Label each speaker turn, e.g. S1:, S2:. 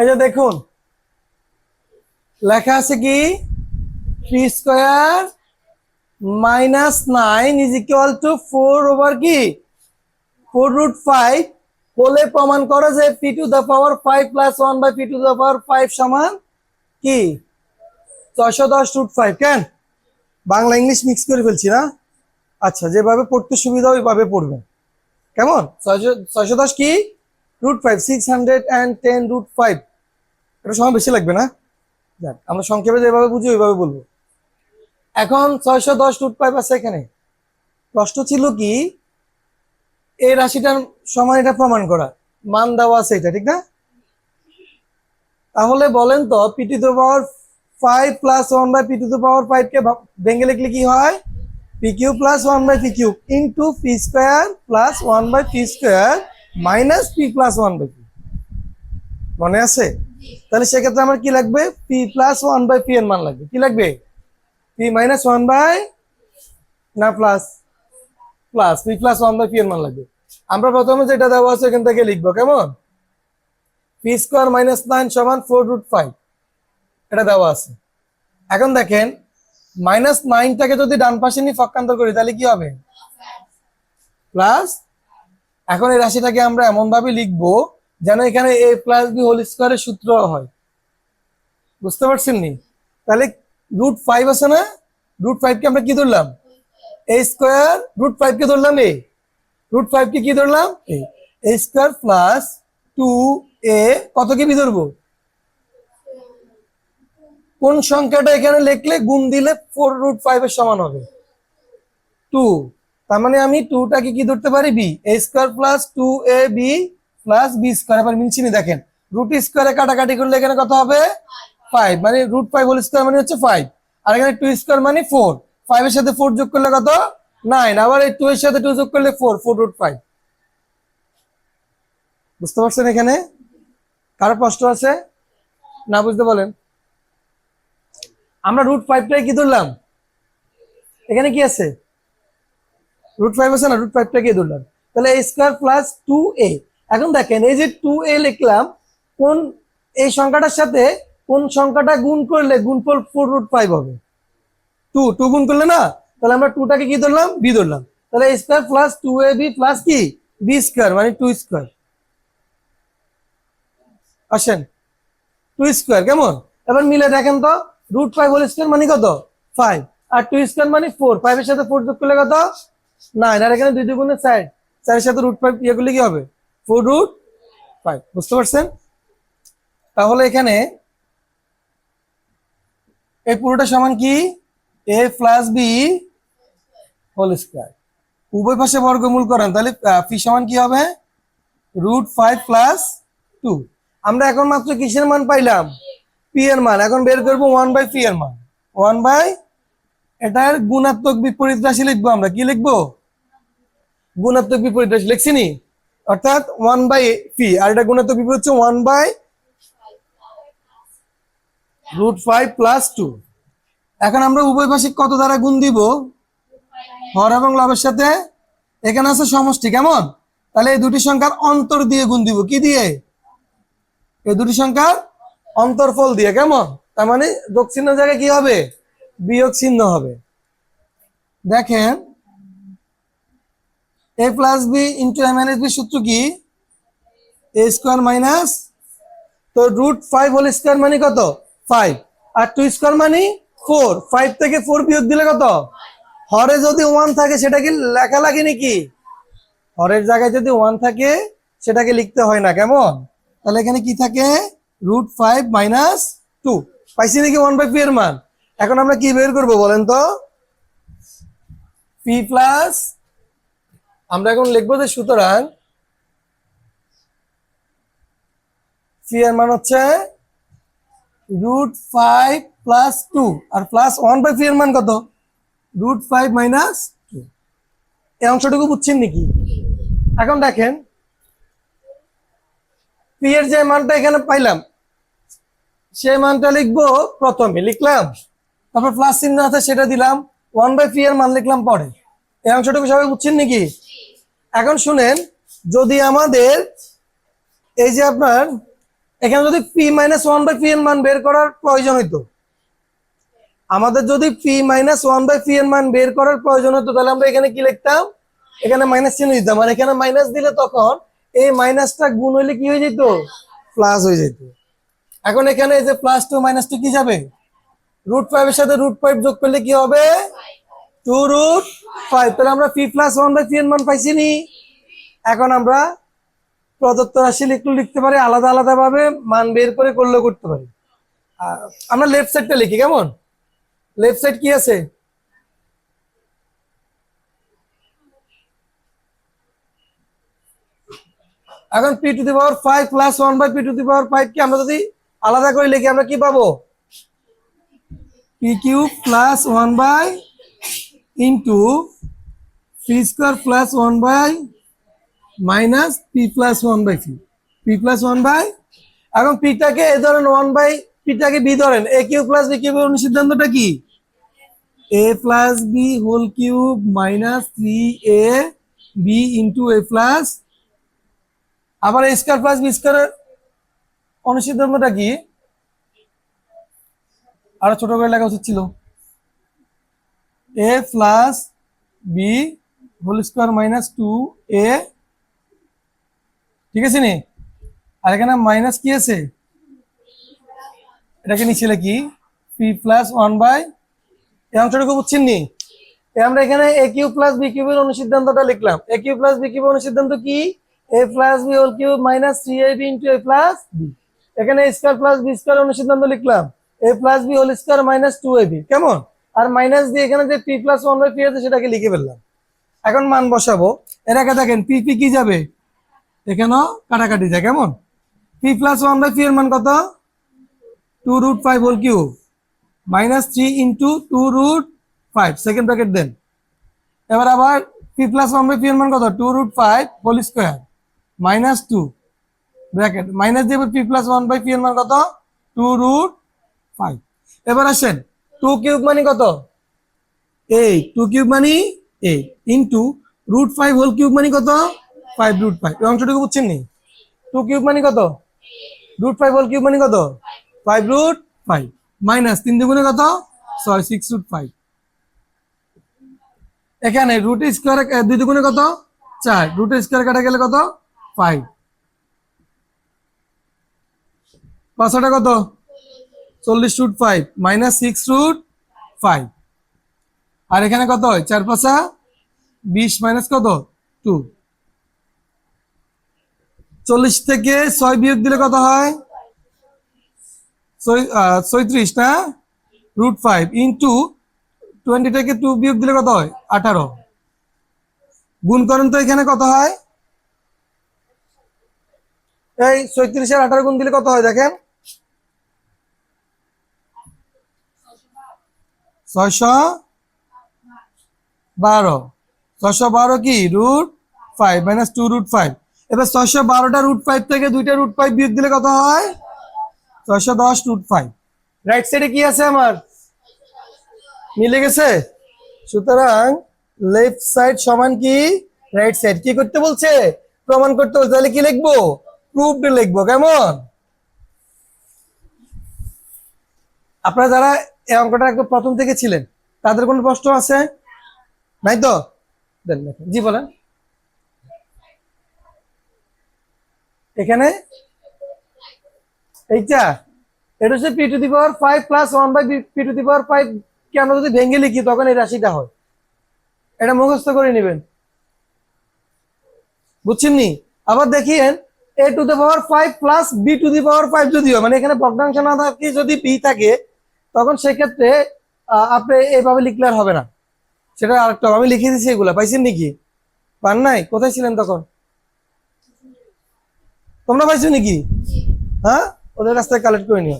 S1: এই যে দেখুন। লেখা আছে কি? P square minus nine is equal to four over কি? ফোর রুট ফাইভ হলে প্রমাণ করো যে P to the power five plus one by P to the power five সমান কি? ছয়শো দশ রুট ফাইভ কেন? বাংলা ইংলিশ মিক্স করে ফেলছি না? আচ্ছা যেভাবে পড়তে সুবিধা ওইভাবে পড়বেন। কেমন? ছয়শো ছয়শো দশ কি? Root five six hundred and ten root five এটা সময় বেশি লাগবে না? যাক, আমরা সংক্ষেপে যেভাবে বুঝি ওইভাবে বলব। এখন ছয়শো দশ রুট পাইপ আছে এখানে। প্রশ্ন ছিল কি, এই রাশিটার সমান এটা প্রমাণ করা। মান দেওয়া আছে এটা, ঠিক না? তাহলে বলেন তো PT to power five plus one by P to power five কে ভা- ভেঙে লিখলে কি হয়? P Q plus one by P Q into P square plus one by P square minus P plus one by P মনে আছে? তাহলে সেক্ষেত্রে আমার কি লাগবে? P plus one by P এর মান লাগবে। কি লাগবে? পি মাইনাস ওয়ান বাই না plus plus P plus one by P এর মান লাগবে। আমরা প্রথমে যেটা দেওয়া আছে এখান থেকে লিখব, কেমন? পি স্কোয়ার মাইনাস নাইন সমান ফোর রুট ফাইভ এটা দেওয়া আছে। এখন দেখেন মাইনাস নাইনটাকে যদি ডান পাশে নিয়ে পক্ষান্তর করি, তাহলে কি হবে? প্লাস এখন এই রাশিটাকে আমরা এমন ভাবে লিখব যেন এখানে এ প্লাস বি হোল স্কোয়ারের সূত্র হয়। বুঝতে পারছেন নি? তাহলে রুট ফাইভ আছে না? রুট ফাইভকে আমরা কি ধরলাম? এ স্কোয়ার রুট ফাইভকে ধরলাম এ রুট ফাইভকে কি ধরলাম? A A square plus two A কত কি বি ধরবো? কোন সংখ্যাটা এখানে লিখলে গুণ দিলে ফোর রুট ফাইভ এর সমান হবে? টু তার মানে আমি টুটাকে কি ধরতে পারি? B A square plus two A B plus B square এবার মিলছি নি, দেখেন। রুট স্কোয়ারে কাটাকাটি করলে এখানে কত হবে? ফাইভ মানে রুট ফাইভ হোল স্কোয়ার মানে হচ্ছে ফাইভ আর এখানে টু স্কোয়ার মানে ফোর ফাইভ এর সাথে ফোর যোগ করলে কত? নাইন আবার এই টু এর সাথে টু যোগ করলে ফোর ফোর রুট ফাইভ বুঝতে পারছেন এখানে? কারও প্রশ্ন আছে? না, বুঝতে বলেন। আমরা রুট ফাইভটাই কি ধরলাম? এখানে কি আছে? রুট ফাইভ আছে না? রুট ফাইভটাকে ধরলাম? তাহলে A square plus two A এখন দেখেন, এই যে টু এ লিখলাম, কোন এই সংখ্যাটার সাথে কোন সংখ্যাটা গুণ করলে গুণফল ফোর রুট ফাইভ হবে? টু টু গুণ করলে না? তাহলে আমরা টুটাকে কি ধরলাম? বি ধরলাম। তাহলে square plus two A B plus কি? বি স্কোয়ার মানে টু স্কোয়ার আসেন। টু স্কোয়ার কেমন? এবার মিলে দেখেন তো রুট ফাইভ হোল স্কোয়ার মানে কত? ফাইভ আর টু স্কোয়ার মানে ফোর ফাইভের সাথে ফোর যোগ করলে কত? নাইন আর এখানে দুই দুগুণে চার। চারের সাথে রুট ফাইভ ইয়ে করলে কি হবে? ফোর রুট ফাইভ বুঝতে পারছেন? তাহলে এখানে এই পুরোটা সমান কি? A plus B whole square উভয় পাশে বর্গমূল করেন, তাহলে পি সমান কি হবে? রুট ফাইভ প্লাস টু আমরা এখন মাত্র কিসের মান পাইলাম? পি এর মান। এখন বের করব ওয়ান বাই পি এর মান। ওয়ান বাই এটার গুণাত্মক বিপরীত রাশি লিখব আমরা। কি লিখব? গুণাত্মক বিপরীত রাশি। লিখছি নি? অর্থাৎ ওয়ান বাই পি আর এটা গুণাত্মক বিপরীত হচ্ছে one by root five plus two এখন আমরা উভয় কত দ্বারা গুণ দিব? হর এবং লাভের সাথে এখানে আছে সমষ্টি, কেমন? তাহলে এই দুটি সংখ্যার অন্তর দিয়ে গুণ দিব, কি দিয়ে? এই দুটি সংখ্যার অন্তরফল দিয়ে, কেমন? তার মানে যোগ চিহ্ন জায়গায় কি হবে? বিয়োগ চিহ্ন হবে। দেখেন A plus B into M B সূত্র কি? এ স্কোয়ার মাইনাস তো রুট ফাইভ হোল স্কোয়ার মানে কত? ফাইভ আর টু স্কোয়ার মানে ফোর ফাইভ থেকে ফোর বিয়োগ দিলে কত? হরে যদি ওয়ান থাকে সেটা কি লেখা লাগে নাকি? হরের জায়গায় যদি ওয়ান থাকে, সেটাকে লিখতে হয় না, কেমন? তাহলে এখানে কি থাকে? রুট ফাইভ মাইনাস টু পাইছি নাকি ওয়ান বাই পি এর মান? এখন আমরা কি বের করব বলেন তো? পি প্লাস আমরা এখন লিখব যে সুতরাং পি এর মান হচ্ছে রুট ফাইভ প্লাস টু আর প্লাস ওয়ান বাই পি এর মান কত? রুট ফাইভ মাইনাস টু এই অংশটুকু বুঝছেন নাকি? এখন দেখেন পি এর যে মানটা এখানে পাইলাম, সেই মানটা লিখব প্রথমে, লিখলাম। তারপর প্লাস চিহ্ন আছে, সেটা দিলাম। ওয়ান বাই পি এর মান লিখলাম পরে। এই অংশটুকু সবাই বুঝছেন নাকি? এখন শুনেন, যদি আমাদের এই যে আপনার, এখানে যদি P minus one by P এর মান বের করার প্রয়োজন হইতো, আমাদের যদি P minus one by P এর মান বের করার প্রয়োজন হতো, তাহলে আমরা এখানে কি লিখতাম? এখানে মাইনাস চিহ্ন দিতাম, আর এখানে মাইনাস দিলে তখন এই মাইনাসটা গুণ হইলে কি হয়ে যেত? প্লাস হয়ে যেত। এখন এখানে এই যে প্লাস টু মাইনাস টু কি যাবে? রুট ফাইভের সাথে রুট ফাইভ যোগ করলে কি হবে? টু রুট ফাইভ তাহলে আমরা P plus one by P এর মান পাইছি নি। এখন আমরা প্রদত্ত রাশি একটু লিখতে পারি, আলাদা আলাদা ভাবে মান বের করে করলেও করতে পারি। আমরা লেফট সাইডটা লিখি, কেমন? লেফট সাইড কি আছে? এখন P to the power five plus one by P to the power five কি আমরা যদি আলাদা করে লিখি, আমরা কি পাবো? P cube plus one by into P square plus one by minus P plus one by P. P plus one by এখন পিটাকে এ ধরেন ওয়ান বাই পিটাকে বি ধরেন, এ কিউ প্লাস বি কিউবের অনুসিদ্ধান্তটা কি? A plus B whole cube minus three A B into A plus, আবার A square plus B স্কোয়ারের অনুসিদ্ধান্তটা কি? আরও ছোট করে লেখা উচিত ছিল। A plus B whole square minus two A, ঠিক আছে নি? আর এখানে মাইনাস কি আছে? এটাকে নিচে লিখি পি প্লাস ওয়ান বাই এই অংশটুকু বুঝছেন নি? আমরা এখানে এ কিউ প্লাস বি কিউবের অনুসিদ্ধান্তটা লিখলাম। এ কিউ প্লাস বি কিউবের অনুসিদ্ধান্ত কি? A plus B whole cube minus three A B into A plus B এখানে স্কোয়ার প্লাস বি স্কোয়ার অনুসিদ্ধান্ত লিখলাম। A plus B whole square minus two A B কেমন? আর মাইনাস দিয়ে এখানে যে P plus one by P আছে সেটাকে লিখে ফেললাম। এখন মান বসাবো। এর আগে দেখেন পি পি কি যাবে? এখানেও কাটাকাটি যায়, কেমন? P plus one by P এর মান কত? Two root five whole cube minus three into two root five second bracket দেন। এবার আবার P plus one by P এর মান কত? Two root five whole square minus two bracket minus দিয়ে P plus one by P এর মান কত? Two root five এবার আসেন টু কিউব মানে কত? এই টু কিউব মানে eight into root five whole cube মানে কত? ফাইভ রুট ফাইভ এই অংশটুকু বুঝছেন নি? টু কিউব মানে কত? রুট ফাইভ হোল কিউব মানে কত? ফাইভ রুট ফাইভ মাইনাস তিন দুগুণে কত? ছয় সিক্স রুট ফাইভ এখানে রুট স্কোয়ার দুই দুগুণে কত? চার। রুট স্কোয়ার কাটা গেলে কত? ফাইভ পাঁচশোটা কত? চল্লিশ root five minus six root five আর এখানে কত হয়? চার পাঁচা, বিশ মাইনাস কত? টু। চল্লিশ থেকে ছয় বিয়োগ দিলে কত হয়? ছয়- ছয়ত্রিশ, না? রুট ফাইভ ইন্টু টোয়েন্টি থেকে টু বিয়োগ দিলে কত হয়? আঠারো। গুণ করেন তো এখানে কত হয়? এই ছয়ত্রিশের আঠারো গুণ দিলে কত হয় দেখেন? ছয়শো বারো। ছশো বারো কি? Root five minus two root five এবার ছশো বারোটা রুট ফাইভ থেকে দুইটা রুট ফাইভ বিয়োগ দিলে কত হয়? ছশো দশ রুট ফাইভ রাইট সাইডে কি আছে আমার? মিলে গেছে? সুতরাং লেফট সাইড সমান কি? রাইট সাইড কি করতে বলছে? প্রমাণ করতে বলছে। তাহলে কি লিখব? প্রুফড লিখব। কেমন? আপনারা যারা এই অঙ্কটা একদম প্রথম থেকে ছিলেন, তাদের কোনো প্রশ্ন আছে? নাই তো? দেন। জি, বলেন। এখানে? এইটা? এটা হচ্ছে P to the power five plus one by P to the power five কে আমরা যদি ভেঙে লিখি, তখন এই রাশিটা হয়। এটা মুখস্থ করে নেবেন। বুঝছেন নি? আবার দেখিয়েন A to the power five plus B to the power five যদি হয় মানে এখানে ভগ্নাংশ না থাকে যদি পি থাকে, তখন সেক্ষেত্রে আপনি এইভাবে লিখলে আর হবে না। সেটা আরেকটা আমি লিখে দিছি এগুলা। পাইছেন নাকি? পান নাই? কোথায় ছিলেন তখন? তোমরা পাইছো নাকি? হ্যাঁ? ওদের রাস্তায় কালেক্ট করে নিও।